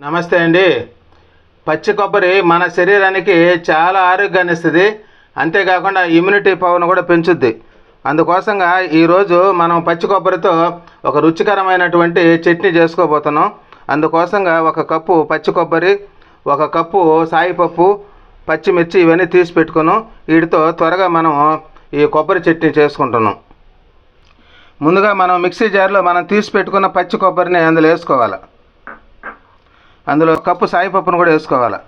నమస్తే అండి. పచ్చి కొబ్బరి మన శరీరానికి చాలా ఆరోగ్యాన్ని ఇస్తుంది. అంతేకాకుండా ఇమ్యూనిటీ పవర్ను కూడా పెంచుద్ది. అందుకోసంగా ఈరోజు మనం పచ్చి కొబ్బరితో ఒక రుచికరమైనటువంటి చట్నీ చేసుకోబోతున్నాం. అందుకోసంగా ఒక కప్పు పచ్చి కొబ్బరి ఒక కప్పు సాయిపప్పు పచ్చిమిర్చి ఇవన్నీ తీసి పెట్టుకున్నాం. వీటితో త్వరగా మనం ఈ కొబ్బరి చట్నీ చేసుకుంటున్నాం. ముందుగా మనం మిక్సీ జార్లో మనం తీసి పెట్టుకున్న పచ్చి కొబ్బరిని అందులో వేసుకోవాలి. అందులో కప్పు సాయిపప్పును కూడా వేసుకోవాలి.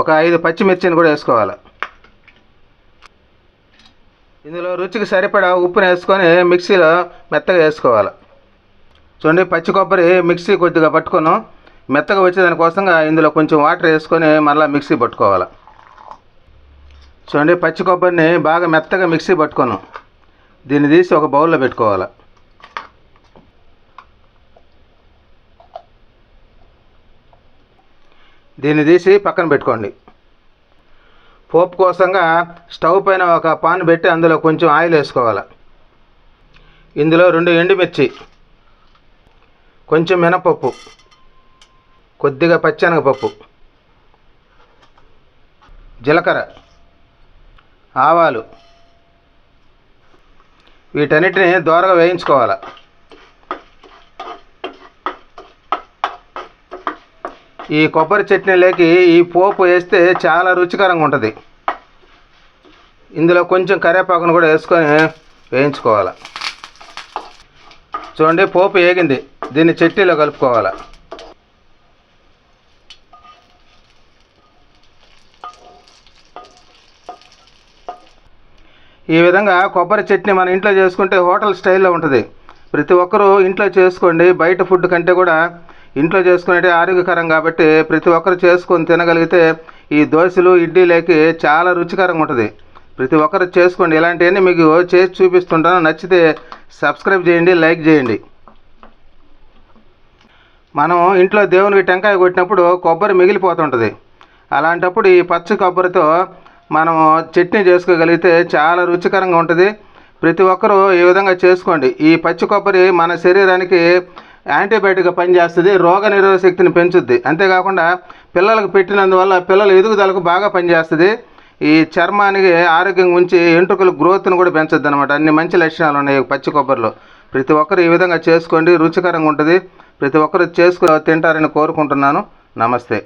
ఒక ఐదు పచ్చిమిర్చిని కూడా వేసుకోవాలి. ఇందులో రుచికి సరిపడా ఉప్పుని వేసుకొని మిక్సీలో మెత్తగా వేసుకోవాలి. చూడండి పచ్చి కొబ్బరి మిక్సీ కొద్దిగా పట్టుకున్నాం. మెత్తగా వచ్చేదానికోసంగా ఇందులో కొంచెం వాటర్ వేసుకొని మళ్ళీ మిక్సీ పట్టుకోవాలి. చూడండి పచ్చి కొబ్బరిని బాగా మెత్తగా మిక్సీ పట్టుకున్నాం. దీన్ని తీసి ఒక బౌల్లో పెట్టుకోవాలి. దీన్ని తీసి పక్కన పెట్టుకోండి. పోపు కోసంగా స్టవ్ పైన ఒక పాన్ పెట్టి అందులో కొంచెం ఆయిల్ వేసుకోవాలి. ఇందులో రెండు ఎండుమిర్చి కొంచెం మినపప్పు కొద్దిగా పచ్చనగపప్పు జీలకర్ర ఆవాలు వీటన్నిటిని దోరగా వేయించుకోవాలి. ఈ కొబ్బరి చట్నీలోకి ఈ పోపు వేస్తే చాలా రుచికరంగా ఉంటుంది. ఇందులో కొంచెం కరివేపాకును కూడా వేసుకొని వేయించుకోవాలి. చూడండి పోపు వేగింది. దీన్ని చట్నీలో కలుపుకోవాలి. ఈ విధంగా కొబ్బరి చట్నీ మన ఇంట్లో చేసుకుంటే హోటల్ స్టైల్లో ఉంటుంది. ప్రతి ఒక్కరూ ఇంట్లో చేసుకోండి. బయట ఫుడ్ కంటే కూడా ఇంట్లో చేసుకునేది ఆరోగ్యకరం కాబట్టి ప్రతి ఒక్కరు చేసుకొని తినగలిగితే ఈ దోశలు ఇడ్లీలకి చాలా రుచికరంగా ఉంటుంది. ప్రతి ఒక్కరు చేసుకోండి. ఇలాంటివన్నీ మీకు చేసి చూపిస్తుంటాను. నచ్చితే సబ్స్క్రైబ్ చేయండి లైక్ చేయండి. మనం ఇంట్లో దేవునికి టెంకాయ కొట్టినప్పుడు కొబ్బరి మిగిలిపోతుంటుంది. అలాంటప్పుడు ఈ పచ్చి కొబ్బరితో మనం చట్నీ చేసుకోగలిగితే చాలా రుచికరంగా ఉంటుంది. ప్రతి ఒక్కరూ ఈ విధంగా చేసుకోండి. ఈ పచ్చి కొబ్బరి మన శరీరానికి యాంటీబయాటిక్గా పనిచేస్తుంది రోగ నిరోధక శక్తిని పెంచుద్ది. అంతేకాకుండా పిల్లలకు పెట్టినందువల్ల పిల్లల ఎదుగుదలకు బాగా పనిచేస్తుంది. ఈ చర్మానికి ఆరోగ్యంగా ఉంచి ఎంట్రుకల గ్రోత్ను కూడా పెంచుద్ది అనమాట అన్ని మంచి లక్షణాలు ఉన్నాయి పచ్చి కొబ్బరిలో. ప్రతి ఒక్కరు ఈ విధంగా చేసుకోండి రుచికరంగా ఉంటుంది. ప్రతి ఒక్కరు చేసుకు తింటారని కోరుకుంటున్నాను. నమస్తే.